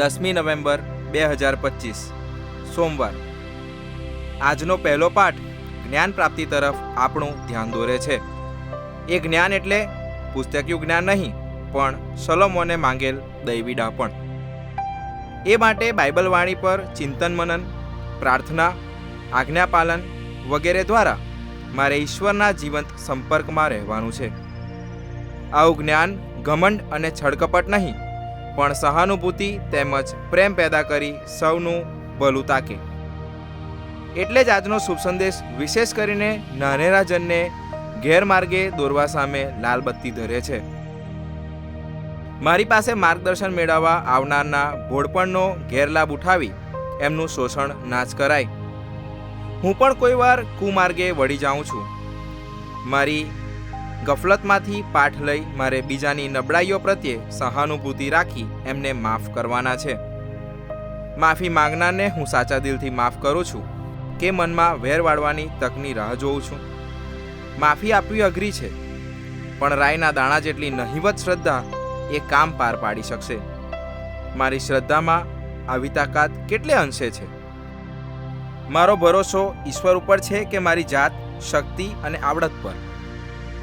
દસમી નવેમ્બર બે હજાર પચીસ, સોમવાર. આજનો પહેલો પાઠ જ્ઞાન પ્રાપ્તિ તરફ આપણું ધ્યાન દોરે છે. એ જ્ઞાન એટલે પુસ્તકિયું જ્ઞાન નહીં, પણ સલોમોને માંગેલ દૈવી ડાપણ. એ માટે બાઇબલ વાણી પર ચિંતન મનન, પ્રાર્થના આજ્ઞાપાલન વગેરે દ્વારા મારે ઈશ્વરના જીવંત સંપર્કમાં રહેવાનું છે. આવું જ્ઞાન ઘમંડ અને છળકપટ નહીં પણ સહાનુભૂતિ તેમજ પ્રેમ પેદા કરી સૌનું ભલું તાકે એટલે જ આજનો શુભ સંદેશ વિશેષ કરીને નાનેરા જનને ગેરમાર્ગે દોરવા સામે લાલબત્તી ધરે છે. મારી પાસે માર્ગદર્શન મેળવવા આવનારના ભોળપણનો ગેરલાભ ઉઠાવી એમનું શોષણ નાશ કરાય. હું પણ કોઈવાર કુમાર્ગે વળી જાઉં છું. મારી ગફલતમાંથી પાઠ લઈ મારે બીજાની નબળાઈઓ પ્રત્યે સહાનુભૂતિ રાખી એમને માફ કરવાના છે. માફી માંગનારને હું સાચા દિલથી માફ કરું છું કે મનમાં વેર વાળવાની તકની રાહ જોઉં છું. માફી આપવી અઘરી છે, પણ રાયના દાણા જેટલી નહિવત શ્રદ્ધા એ કામ પાર પાડી શકશે. મારી શ્રદ્ધામાં આવી તાકાત કેટલે અંશે છે? મારો ભરોસો ઈશ્વર ઉપર છે કે મારી જાત, શક્તિ અને આવડત પર?